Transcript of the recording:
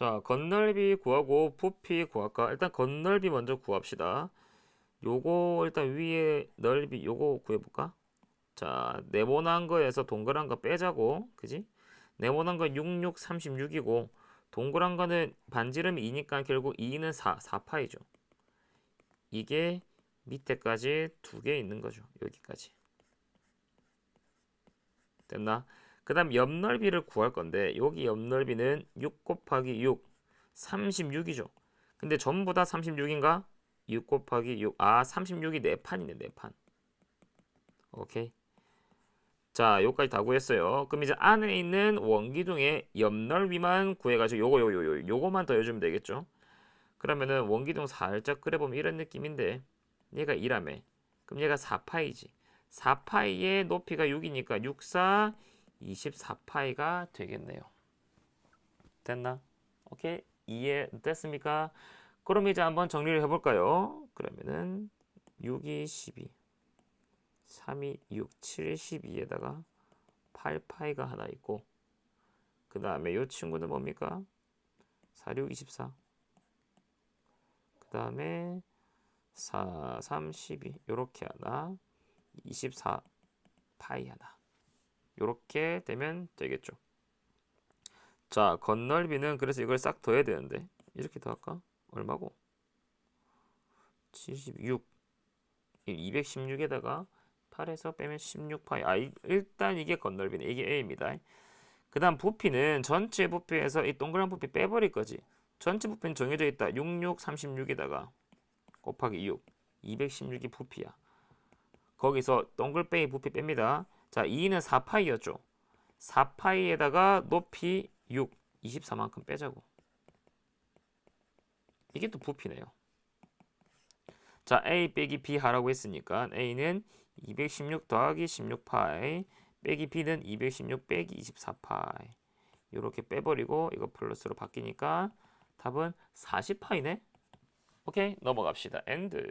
자, 건널비 구하고 부피 구할까? 일단 건널비 먼저 구합시다. 요거 일단 위에 넓이 요거 구해볼까? 자, 네모난 거에서 동그란 거 빼자고. 그지? 네모난 거 66, 36이고 동그란 거는 반지름이 2니까 결국 2는 4, 4파이죠. 이게 밑에까지 두 개 있는 거죠. 여기까지. 됐나? 그 다음 옆넓이를 구할 건데 여기 옆넓이는 6 곱하기 6 36이죠. 근데 전부 다 36인가? 6 곱하기 6 아 36이 4판이네 4판. 오케이. 자 요까지 다 구했어요. 그럼 이제 안에 있는 원기둥의 옆넓이만 구해가지고 요거 요거 요거 요거만 더해주면 되겠죠? 그러면은 원기둥 살짝 그려보면 이런 느낌인데 얘가 1하매 그럼 얘가 4파이지. 4파이의 높이가 6이니까 6, 4, 24파이가 되겠네요. 됐나? 오케이. 이해됐습니까? 그럼 이제 한번 정리를 해볼까요? 그러면은 6이 12, 3이 6, 7이 12에다가 8파이가 하나 있고 그 다음에 이 친구는 뭡니까? 4, 6, 24. 그 다음에 4, 3, 12 요렇게 하나 24 파이 하나 요렇게 되면 되겠죠. 자 건널비는 그래서 이걸 싹 더해야 되는데 이렇게 더할까? 얼마고? 76 216에다가 8에서 빼면 16파이. 아 이- 일단 이게 건널비네. 이게 A입니다. 그 다음 부피는 전체 부피에서 이 동그란 부피 빼버릴 거지. 전체 부피는 정해져 있다. 66, 36에다가 곱하기 6 216이 부피야. 거기서 동글뱅이 부피 뺍니다. 자, 2는 4파이였죠. 4파이에다가 높이 6, 24만큼 빼자고. 이게 또 부피네요. 자, A 빼기 B 하라고 했으니까 A는 216 더하기 16파이 빼기 B는 216 빼기 24파이 이렇게 빼버리고 이거 플러스로 바뀌니까 답은 40파이네. 오케이 넘어갑시다. 엔드.